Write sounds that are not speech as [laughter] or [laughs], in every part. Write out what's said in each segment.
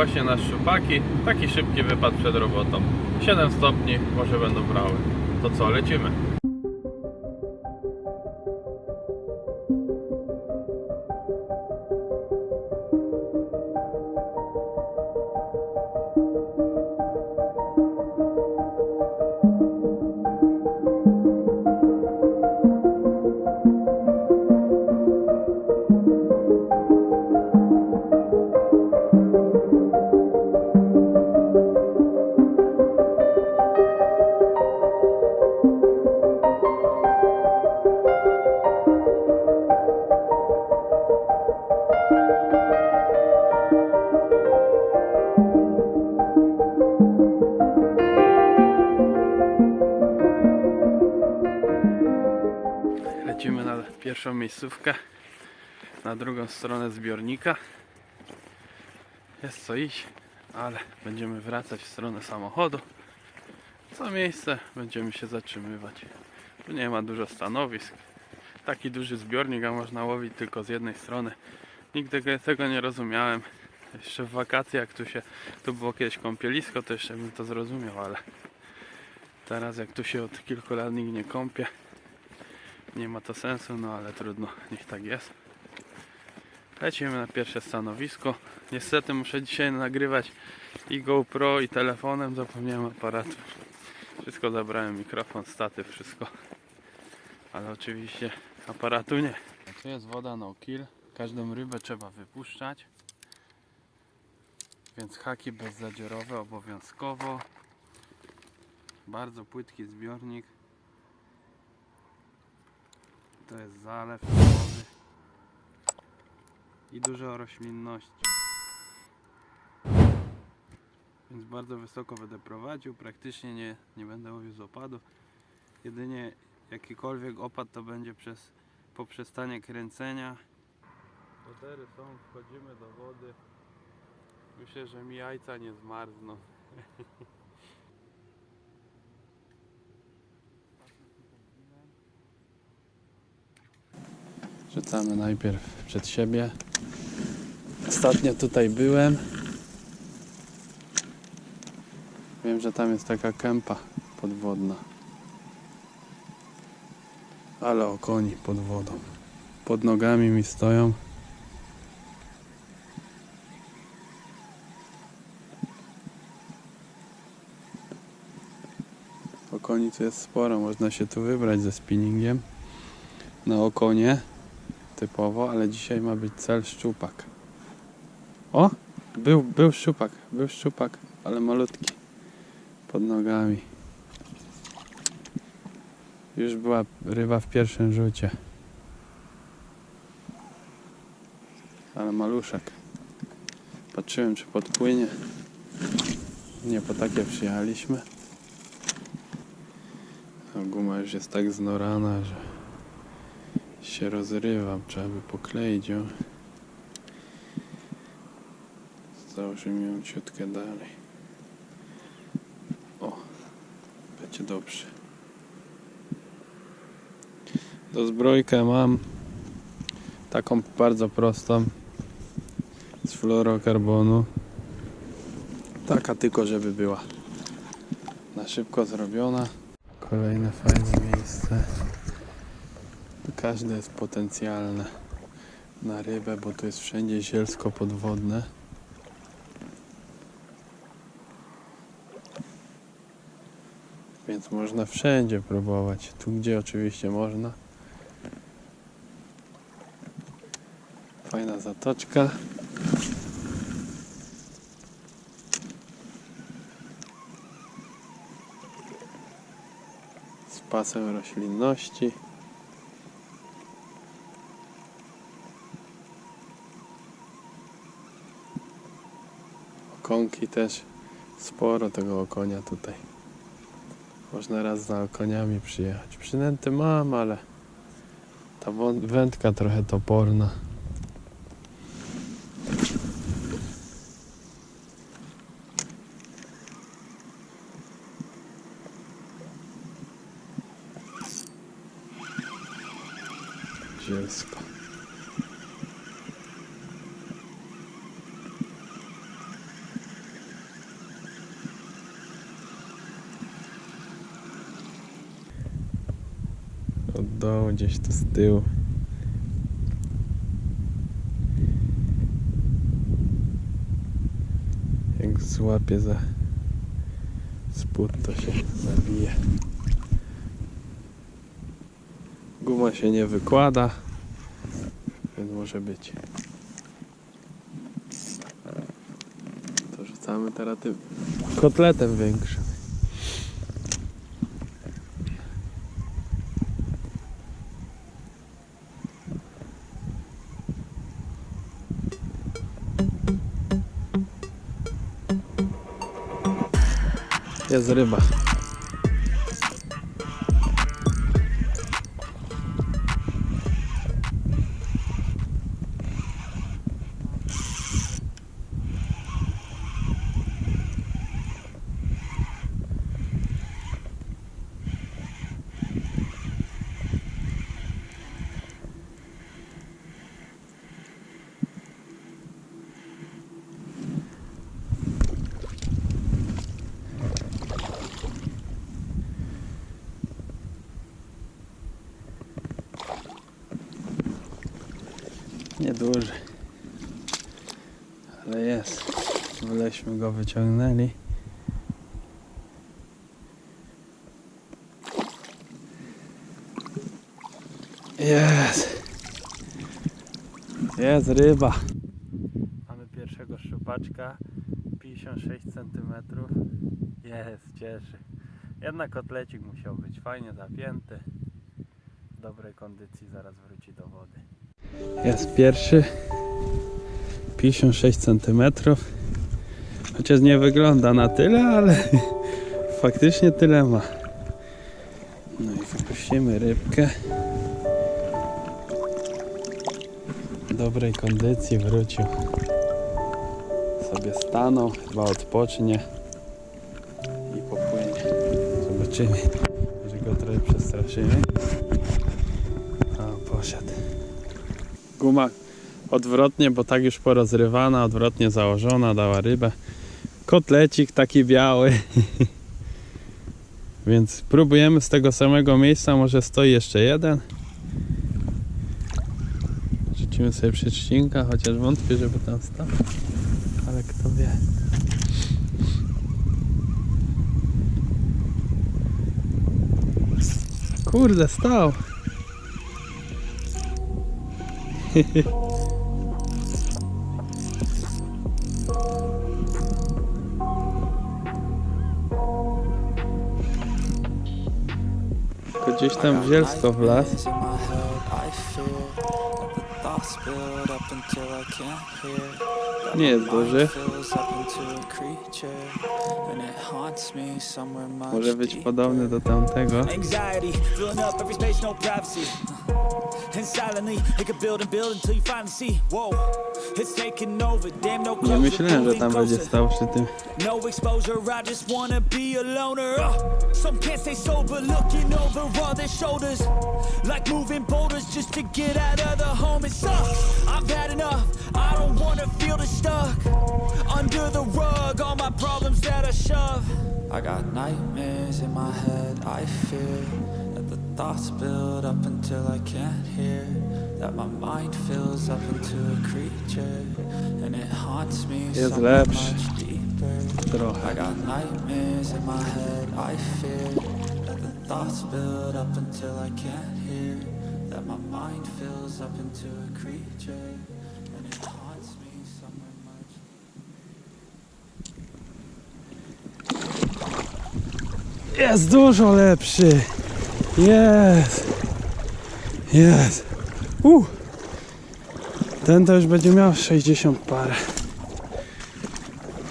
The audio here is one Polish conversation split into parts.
Właśnie na szczupaki. Taki szybki wypad przed robotą. 7 stopni, może będą brały. To co, lecimy? Pierwszą miejscówkę, na drugą stronę zbiornika. Jest co iść, ale będziemy wracać w stronę samochodu. Co miejsce będziemy się zatrzymywać. Tu nie ma dużo stanowisk. Taki duży zbiornik, a można łowić tylko z jednej strony. Nigdy tego nie rozumiałem. Jeszcze w wakacje, jak tu się tu było kiedyś kąpielisko, to jeszcze bym to zrozumiał, ale teraz jak tu się od kilku lat nikt nie kąpie, nie ma to sensu, no ale trudno, niech tak jest. Lecimy na pierwsze stanowisko. Niestety muszę dzisiaj nagrywać i GoPro, i telefonem. Zapomniałem aparatu. Wszystko zabrałem, mikrofon, statyw, wszystko. Ale oczywiście aparatu nie. Tu jest woda no kill. Każdą rybę trzeba wypuszczać. Więc haki bezzadziorowe obowiązkowo. Bardzo płytki zbiornik. To jest zalew wody i dużo roślinności. Więc bardzo wysoko będę prowadził, praktycznie nie, nie będę łowił z opadu. Jedynie jakikolwiek opad to będzie przez poprzestanie kręcenia. Podery są, wchodzimy do wody. Myślę, że mi jajca nie zmarzną. [laughs] Rzucamy najpierw przed siebie. Ostatnio tutaj byłem. Wiem, że tam jest taka kępa podwodna. Ale o koni pod wodą. Pod nogami mi stoją. Okoni tu jest sporo, można się tu wybrać ze spinningiem na okonie typowo, ale dzisiaj ma być cel szczupak. O! Był, był szczupak, był szczupak, ale malutki. Pod nogami. Już była ryba w pierwszym rzucie. Ale maluszek. Patrzyłem czy podpłynie. Nie po takie przyjechaliśmy. A guma już jest tak znorana, że się rozrywam, trzeba by pokleić ją. Założymy ją ciutkę dalej. O, będzie dobrze. Do zbrojkę mam taką bardzo prostą z fluorokarbonu. Taka tylko, żeby była na szybko zrobiona. Kolejne fajne miejsce. Każde jest potencjalne na rybę, bo tu jest wszędzie zielsko podwodne. Więc można wszędzie próbować. Tu gdzie oczywiście można. Fajna zatoczka. Z pasem roślinności. Okonki też sporo tego okonia tutaj. Można raz za okoniami przyjechać. Przynęty mam, ale ta wędka trochę toporna. Zielsko. Od dołu, gdzieś tu z tyłu. Jak złapie za spód, to się zabije. Guma się nie wykłada, więc może być. To rzucamy teraz tym kotletem większym. Jest ryba. Nieduży. Ale jest. Wyleśmy go wyciągnęli. Jest. Jest ryba. Mamy pierwszego szczupaczka. 56 cm. Jest, cieszy. Jednak kotlecik musiał być fajnie zapięty. W dobrej kondycji zaraz wróci do wody. Jest pierwszy. 56 cm. Chociaż nie wygląda na tyle, ale [laughs] faktycznie tyle ma. No i wypuścimy rybkę. W dobrej kondycji wrócił. Sobie stanął, chyba odpocznie i popłynie. Zobaczymy. Może go trochę przestraszymy. Guma odwrotnie, bo tak już porozrywana, odwrotnie założona, dała rybę. Kotlecik taki biały. [laughs] Więc próbujemy z tego samego miejsca, może stoi jeszcze jeden. Rzucimy sobie przyczcinka, chociaż wątpię, żeby tam stał. Ale kto wie. Kurde, stał. Up until I can't hear. That Nie jest duży. Może być podobny do tamtego. Anxiety, filling up every space, no privacy. And silently, it could build and build until you finally see. Whoa, it's taking over. Damn, no closure. Nie myślałem, że tam będzie stał przy tym. No exposure, I just wanna be a loner. Uh, some can't stay sober, looking over all their shoulders. Like moving boulders just to get out of the home. It sucks. I've had enough. I don't wanna feel the stuck under the rug. All my problems that I shove. I got nightmares in my head, I fear that the thoughts build up until I can't hear. That my mind fills up into a creature, and it haunts me somewhere much deeper. I got nightmares in my head, I fear that the thoughts build up until I can't hear. That my mind fills up into a creature, and it haunts me somewhere much Jest dużo lepszy. Jest. Jest. Uh. Ten to już będzie miał 60 parę.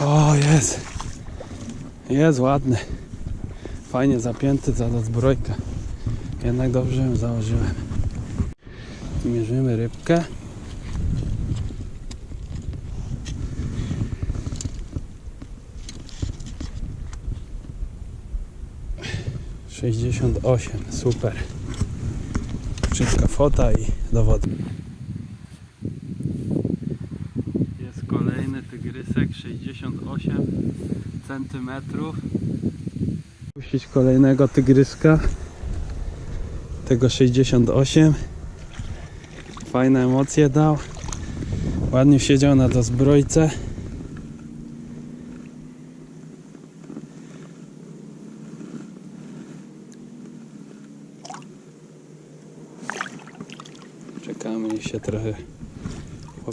O, jest. Jest ładny. Fajnie zapięty za zbrojkę. Jednak dobrze ją założyłem. Mierzymy rybkę. Sześćdziesiąt osiem, super. Szybka fota i do wody. Jest kolejny tygrysek 68 centymetrów. Puścić kolejnego tygryska. tego 68. Fajne emocje dał. Ładnie siedział na dozbrojce. Czekamy i się trochę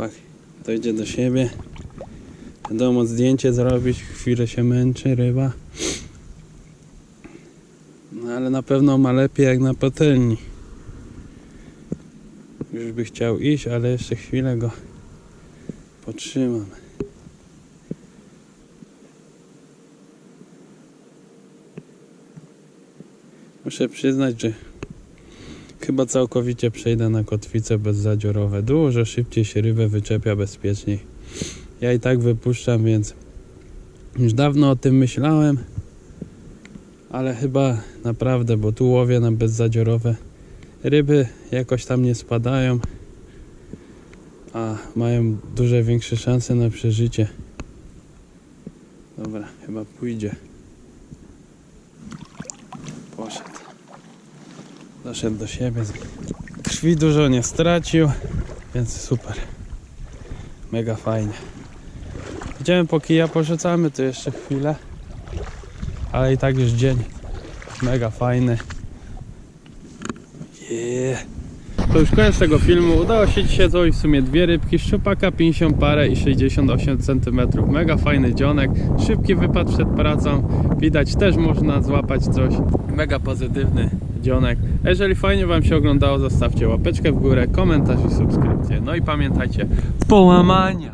chłopak dojdzie do siebie. Wiadomo, zdjęcie zrobić, chwilę się męczy ryba. No ale na pewno ma lepiej jak na patelni. Już by chciał iść, ale jeszcze chwilę go potrzymam. Muszę przyznać, że chyba całkowicie przejdę na kotwice bezzadziorowe. Dużo szybciej się rybę wyczepia bezpieczniej. Ja i tak wypuszczam, więc już dawno o tym myślałem, ale chyba naprawdę, bo tu łowię na bezzadziorowe. Ryby jakoś tam nie spadają, a mają duże większe szanse na przeżycie. Dobra, chyba pójdzie. Poszedł. Doszedł do siebie. Krwi dużo nie stracił, więc super. Mega fajnie. Idziemy po kija, porzucamy tu jeszcze chwilę. Ale i tak już dzień mega fajny. Yeah. To już koniec tego filmu. Udało się dzisiaj złowić w sumie dwie rybki, szczupaka 50 parę i 68 cm. Mega fajny dzionek, szybki wypad przed pracą. Widać też można złapać coś. Mega pozytywny dzionek. Jeżeli fajnie Wam się oglądało, zostawcie łapeczkę w górę, komentarz i subskrypcję. No i pamiętajcie, połamania!